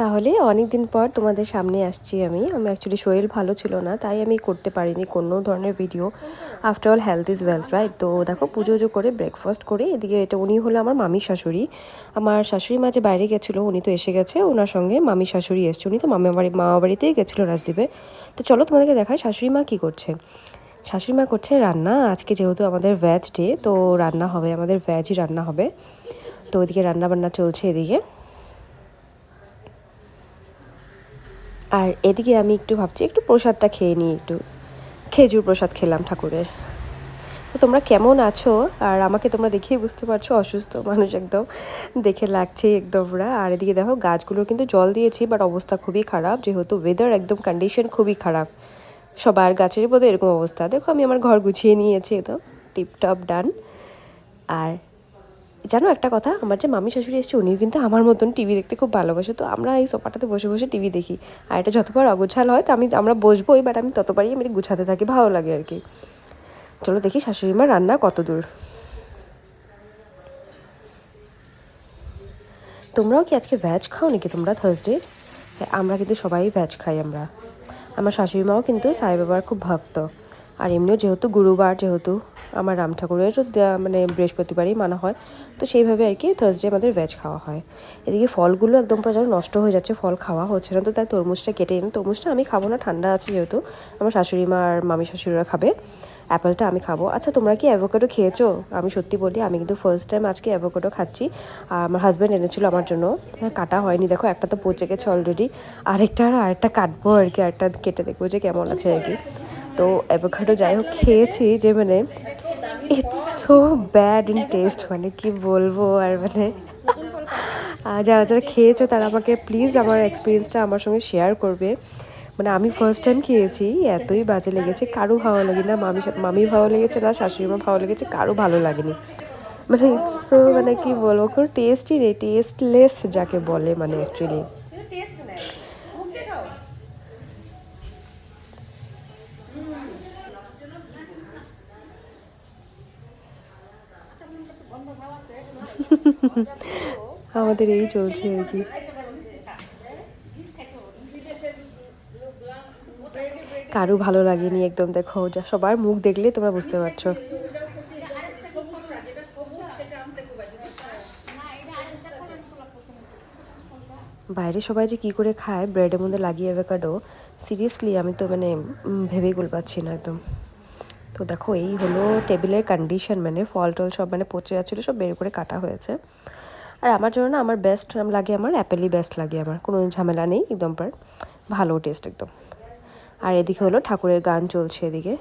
তাহলে অনেক দিন পর তোমাদের সামনে আসছি আমি। আমি অ্যাকচুয়ালি শরীর ভালো ছিল না, তাই আমি করতে পারিনি কোনো ধরনের video after all health is wealth right তো দেখো, পুজো উজো করে ব্রেকফাস্ট করে এদিকে এটা উনি হলো আমার মামি শাশুড়ি। আমার শাশুড়ি মা যে বাইরে গেছিল, উনি তো এসে গেছে ওনার সঙ্গে মামি শাশুড়ি এসছে। উনি তো মামা বাড়ি মামা বাড়িতেই গেছিল রাজদ্বীপে। তো চলো তোমাদেরকে দেখায় শাশুড়ি মা কী করছে? শাশুড়ি মা করছে রান্না। আজকে যেহেতু আমাদের ভেজ ডে তো রান্না হবে, আমাদের ভেজই রান্না হবে। তো ওইদিকে রান্না বান্না চলছে এদিকে। আর এদিকে আমি একটু ভাবছি, একটু প্রসাদটা খেয়ে নিই, একটু খেজুর প্রসাদ খেলাম ঠাকুরের। তো তোমরা কেমন আছো? আর আমাকে তোমরা দেখেই বুঝতে পারছ, অসুস্থ মানুষ একদম দেখে লাগছে একদমরা আর এদিকে দেখো, গাছগুলো কিন্তু জল দিয়েছি বাট অবস্থা খুবই খারাপ। যেহেতু ওয়েদার একদম কন্ডিশন খুবই খারাপ। সবার গাছের বোধহয় এরকম অবস্থা। দেখো, আমি আমার ঘর গুছিয়ে নিয়েছি তো টিপটপ ডান আর জানো একটা কথা? আমার যে মামি শাশুড়ি এসছে, উনিও কিন্তু আমার মতন টিভি দেখতে খুব ভালোবাসে। তো আমরা এই সোফাটাতে বসে বসে টিভি দেখি। আর এটা যতবার অগোছাল হয়, তো আমি, আমরা বসবোই বাট আমি ততবারই আমি গুছাতে থাকি, ভালো লাগে আর কি। চলো দেখি শাশুড়ি মার রান্না কত দূর। তোমরাও কি আজকে ভ্যাজ খাও নাকি তোমরা থার্সডে হ্যাঁ আমরা কিন্তু সবাই ভ্যাজ খাই আমরা। আমার শাশুড়ি মাও কিন্তু সাই বাবার খুব ভক্ত। আর এমনিও যেহেতু গুরুবার, যেহেতু আমার রাম ঠাকুরের মানে বৃহস্পতিবারই মানা হয়। তো সেইভাবে আর কি থার্সডে আমাদের ভেজ খাওয়া হয়। এদিকে ফলগুলো একদম পুরো যেন নষ্ট হয়ে যাচ্ছে ফল খাওয়া হচ্ছে না। তো তাই তরমুজটা কেটে এনে তরমুজটা আমি খাব না ঠান্ডা আছে যেহেতু। আমার শাশুড়ি মা আর মামি শাশুড়িরা খাবে। অ্যাপেলটা আমি খাব। আচ্ছা তোমরা কি অ্যাভোকাডো খেয়েছো? আমি সত্যি বলি আমি কিন্তু ফার্স্ট টাইম আজকে অ্যাভোকাডো খাচ্ছি। আর আমার হাজব্যান্ড এনেছিল আমার জন্য। হ্যাঁ, কাটা হয়নি। দেখো একটা তো পচে গেছে অলরেডি আরেকটা আর আরেকটা কাটবো আর কি আরেকটা কেটে দেখব যে কেমন আছে আর কি। তো অ্যাভোকাডো যাই হোক খেয়েছি যে মানে it's so bad in taste মানে কি বলব আর মানে যারা যারা খেয়েছো তারা আমাকে প্লিজ আমার এক্সপিরিয়েন্সটা আমার সঙ্গে শেয়ার করবে। মানে আমি ফার্স্ট টাইম খেয়েছি, এতই বাজে লেগেছে, কারও ভালো লাগে না, মামি মামির ভালো লেগেছে না, শাশুড়ি মা ভালো লেগেছে, কারও ভালো লাগেনি। মানে ইটস সো মানে কি বলব কোনো টেস্টই নেই টেস্টলেস যাকে বলে মানে অ্যাকচুয়ালি কিন্তু টেস্ট নেই মুখ দেখাও আমাদের এই চলছে আর কি। কারও ভালো লাগেনি একদম, দেখো, যা সবার মুখ দেখলে তোমরা বুঝতে পারছ। বাইরে সবাই যে কী করে খায় ব্রেডের মধ্যে লাগিয়ে অ্যাভোকাডো সিরিয়াসলি আমি তো মানে ভেবেই গুল পাচ্ছি না একদম। তো দেখো, এই হলো টেবিলের কন্ডিশন মানে ফল টল সব মানে পচে যাচ্ছিল, সব বের করে কাটা হয়েছে। আর আমার জন্য না, আমার বেস্ট লাগে আমার অ্যাপেলই বেস্ট লাগে আমার, কোনো ঝামেলা নেই, একদম পার ভালো টেস্ট একদম। আর এদিকে হলো ঠাকুরের গান চলছে এদিকে।